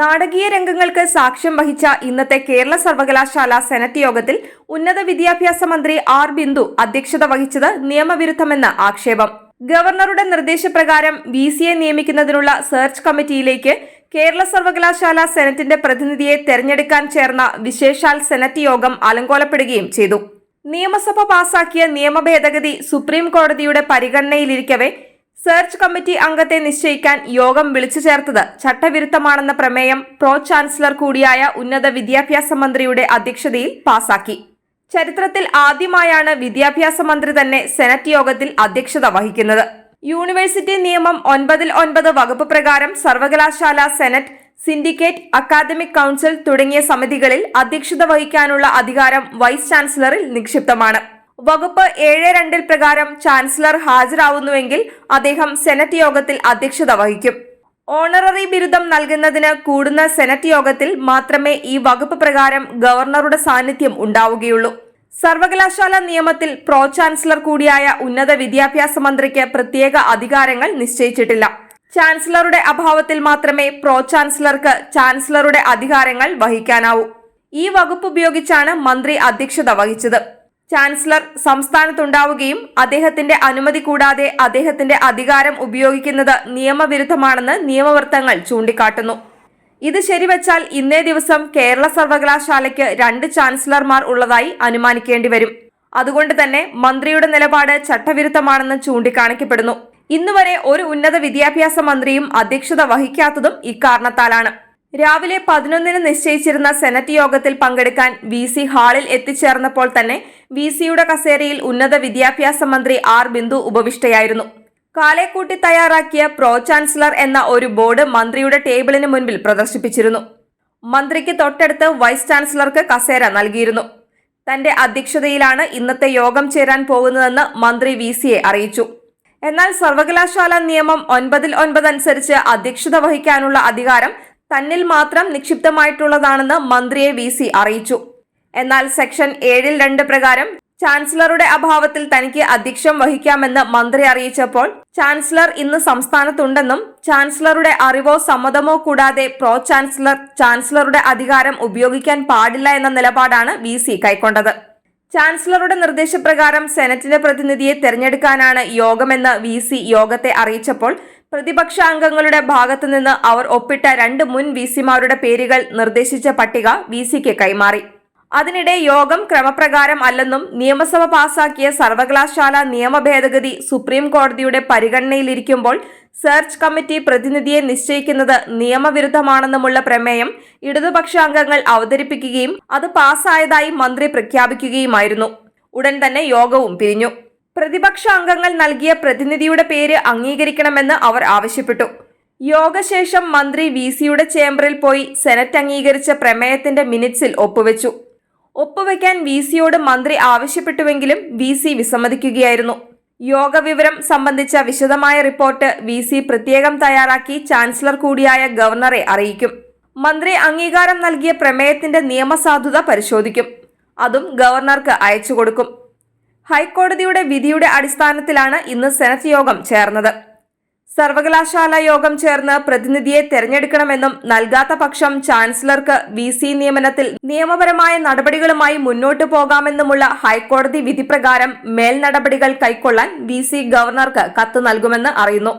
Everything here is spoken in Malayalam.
നാടകീയ രംഗങ്ങൾക്ക് സാക്ഷ്യം വഹിച്ച ഇന്നത്തെ കേരള സർവകലാശാല സെനറ്റ് യോഗത്തിൽ ഉന്നത വിദ്യാഭ്യാസ മന്ത്രി ആർ ബിന്ദു അധ്യക്ഷത വഹിച്ചത് നിയമവിരുദ്ധമെന്ന് ആക്ഷേപം. ഗവർണറുടെ നിർദ്ദേശപ്രകാരം വി നിയമിക്കുന്നതിനുള്ള സെർച്ച് കമ്മിറ്റിയിലേക്ക് കേരള സർവകലാശാല സെനറ്റിന്റെ പ്രതിനിധിയെ തെരഞ്ഞെടുക്കാൻ ചേർന്ന വിശേഷാൽ സെനറ്റ് യോഗം അലങ്കോലപ്പെടുകയും ചെയ്തു. നിയമസഭ പാസാക്കിയ നിയമ ഭേദഗതി സുപ്രീം കോടതിയുടെ പരിഗണനയിലിരിക്കവെ സെർച്ച് കമ്മിറ്റി അംഗത്തെ നിശ്ചയിക്കാൻ യോഗം വിളിച്ചു ചേർത്തത് ചട്ടവിരുദ്ധമാണെന്ന പ്രമേയം പ്രോ ചാൻസലർ കൂടിയായ ഉന്നത വിദ്യാഭ്യാസ മന്ത്രിയുടെ അധ്യക്ഷതയിൽ പാസാക്കി. ചരിത്രത്തിൽ ആദ്യമായാണ് വിദ്യാഭ്യാസ മന്ത്രി തന്നെ സെനറ്റ് യോഗത്തിൽ അധ്യക്ഷത വഹിക്കുന്നത്. യൂണിവേഴ്സിറ്റി നിയമം ഒൻപതിൽ ഒൻപത് വകുപ്പ് പ്രകാരം സർവകലാശാല സെനറ്റ് സിൻഡിക്കേറ്റ് അക്കാദമിക് കൗൺസിൽ തുടങ്ങിയ സമിതികളിൽ അധ്യക്ഷത വഹിക്കാനുള്ള അധികാരം വൈസ് ചാൻസലറിൽ നിക്ഷിപ്തമാണ്. വകുപ്പ് ഏഴ് രണ്ടിൽ പ്രകാരം ചാൻസലർ ഹാജരാവുന്നുവെങ്കിൽ അദ്ദേഹം സെനറ്റ് യോഗത്തിൽ അധ്യക്ഷത വഹിക്കും. ഓണററി ബിരുദം നൽകുന്നതിന് കൂടുന്ന സെനറ്റ് യോഗത്തിൽ മാത്രമേ ഈ വകുപ്പ് പ്രകാരം ഗവർണറുടെ സാന്നിധ്യം ഉണ്ടാവുകയുള്ളൂ. സർവകലാശാല നിയമത്തിൽ പ്രോ ചാൻസലർ കൂടിയായ ഉന്നത വിദ്യാഭ്യാസ മന്ത്രിക്ക് പ്രത്യേക അധികാരങ്ങൾ നിശ്ചയിച്ചിട്ടില്ല. ചാൻസലറുടെ അഭാവത്തിൽ മാത്രമേ പ്രോ ചാൻസലർക്ക് ചാൻസലറുടെ അധികാരങ്ങൾ വഹിക്കാനാവൂ. ഈ വകുപ്പ് ഉപയോഗിച്ചാണ് മന്ത്രി അധ്യക്ഷത വഹിച്ചത്. ചാൻസലർ സംസ്ഥാനത്തുണ്ടാവുകയും അദ്ദേഹത്തിന്റെ അനുമതി കൂടാതെ അദ്ദേഹത്തിന്റെ അധികാരം ഉപയോഗിക്കുന്നത് നിയമവിരുദ്ധമാണെന്ന് നിയമവൃത്തങ്ങൾ ചൂണ്ടിക്കാട്ടുന്നു. ഇത് ശരിവച്ചാൽ ഇന്നേ ദിവസം കേരള സർവകലാശാലയ്ക്ക് രണ്ട് ചാൻസലർമാർ ഉള്ളതായി അനുമാനിക്കേണ്ടി വരും. അതുകൊണ്ട് തന്നെ മന്ത്രിയുടെ നിലപാട് ചട്ടവിരുദ്ധമാണെന്ന് ചൂണ്ടിക്കാണിക്കപ്പെടുന്നു. ഇന്നുവരെ ഒരു ഉന്നത വിദ്യാഭ്യാസ മന്ത്രിയും അധ്യക്ഷത വഹിക്കാത്തതും ഇക്കാരണത്താലാണ്. രാവിലെ പതിനൊന്നിന് നിശ്ചയിച്ചിരുന്ന സെനറ്റ് യോഗത്തിൽ പങ്കെടുക്കാൻ വി സി ഹാളിൽ എത്തിച്ചേർന്നപ്പോൾ തന്നെ വി സിയുടെ കസേരയിൽ ഉന്നത വിദ്യാഭ്യാസ മന്ത്രി ആർ ബിന്ദു ഉപവിഷ്ടയായിരുന്നു. കാലേക്കൂട്ടി തയ്യാറാക്കിയ പ്രോ ചാൻസലർ എന്ന ഒരു ബോർഡ് മന്ത്രിയുടെ ടേബിളിന് മുൻപിൽ പ്രദർശിപ്പിച്ചിരുന്നു. മന്ത്രിക്ക് തൊട്ടടുത്ത് വൈസ് ചാൻസലർക്ക് കസേര നൽകിയിരുന്നു. തന്റെ അധ്യക്ഷതയിലാണ് ഇന്നത്തെ യോഗം ചേരാൻ പോകുന്നതെന്ന് മന്ത്രി വി സിയെ അറിയിച്ചു. എന്നാൽ സർവകലാശാല നിയമം ഒൻപതിൽ ഒൻപത് അനുസരിച്ച് അധ്യക്ഷത വഹിക്കാനുള്ള അധികാരം തന്നിൽ മാത്രം നിക്ഷിപ്തമായിട്ടുള്ളതാണെന്ന് മന്ത്രിയെ വി സി അറിയിച്ചു. എന്നാൽ സെക്ഷൻ ഏഴിൽ രണ്ട് പ്രകാരം ചാൻസലറുടെ അഭാവത്തിൽ തനിക്ക് അധ്യക്ഷം വഹിക്കാമെന്ന് മന്ത്രി അറിയിച്ചപ്പോൾ ചാൻസലർ ഇന്ന് സംസ്ഥാനത്തുണ്ടെന്നും ചാൻസലറുടെ അറിവോ സമ്മതമോ കൂടാതെ പ്രോ ചാൻസലർ ചാൻസലറുടെ അധികാരം ഉപയോഗിക്കാൻ പാടില്ല എന്ന നിലപാടാണ് വി സി കൈക്കൊണ്ടത്. ചാൻസലറുടെ നിർദ്ദേശപ്രകാരം സെനറ്റിന്റെ പ്രതിനിധിയെ തെരഞ്ഞെടുക്കാനാണ് യോഗമെന്ന് വി സി യോഗത്തെ അറിയിച്ചപ്പോൾ പ്രതിപക്ഷ അംഗങ്ങളുടെ ഭാഗത്തുനിന്ന് അവർ ഒപ്പിട്ട രണ്ട് മുൻ വി സിമാരുടെ പേരുകൾ നിർദ്ദേശിച്ച പട്ടിക വി സിക്ക് കൈമാറി. അതിനിടെ യോഗം ക്രമപ്രകാരം അല്ലെന്നും നിയമസഭ പാസാക്കിയ സർവകലാശാല നിയമ ഭേദഗതി സുപ്രീം കോടതിയുടെ പരിഗണനയിലിരിക്കുമ്പോൾ സെർച്ച് കമ്മിറ്റി പ്രതിനിധിയെ നിശ്ചയിക്കുന്നത് നിയമവിരുദ്ധമാണെന്നുമുള്ള പ്രമേയം ഇടതുപക്ഷ അംഗങ്ങൾ അവതരിപ്പിക്കുകയും അത് പാസായതായി മന്ത്രി പ്രഖ്യാപിക്കുകയുമായിരുന്നു. ഉടൻ തന്നെ യോഗവും പിരിഞ്ഞു. പ്രതിപക്ഷ അംഗങ്ങൾ നൽകിയ പ്രതിനിധിയുടെ പേര് അംഗീകരിക്കണമെന്ന് അവർ ആവശ്യപ്പെട്ടു. യോഗശേഷം മന്ത്രി വി സിയുടെ ചേംബറിൽ പോയി സെനറ്റ് അംഗീകരിച്ച പ്രമേയത്തിന്റെ മിനിറ്റ്സിൽ ഒപ്പുവെച്ചു. ഒപ്പുവെക്കാൻ വി സിയോട് മന്ത്രി ആവശ്യപ്പെട്ടുവെങ്കിലും വി സി വിസമ്മതിക്കുകയായിരുന്നു. യോഗ വിവരം സംബന്ധിച്ച വിശദമായ റിപ്പോർട്ട് വി സി പ്രത്യേകം തയ്യാറാക്കി ചാൻസലർ കൂടിയായ ഗവർണറെ അറിയിക്കും. മന്ത്രി അംഗീകാരം നൽകിയ പ്രമേയത്തിന്റെ നിയമസാധുത പരിശോധിക്കും. അതും ഗവർണർക്ക് അയച്ചു കൊടുക്കും ഹൈക്കോടതിയുടെ വിധിയുടെ അടിസ്ഥാനത്തിലാണ് ഇന്ന് സെനറ്റ് യോഗം ചേർന്നത്. സർവകലാശാല യോഗം ചേർന്ന് പ്രതിനിധിയെ തെരഞ്ഞെടുക്കണമെന്നും നൽകാത്ത പക്ഷം ചാൻസലർക്ക് വി സി നിയമനത്തിൽ നിയമപരമായ നടപടികളുമായി മുന്നോട്ടു പോകാമെന്നുമുള്ള ഹൈക്കോടതി വിധിപ്രകാരം പ്രകാരം മേൽ കൈക്കൊള്ളാൻ വി സി ഗവർണർക്ക് കത്ത് നൽകുമെന്ന് അറിയുന്നു.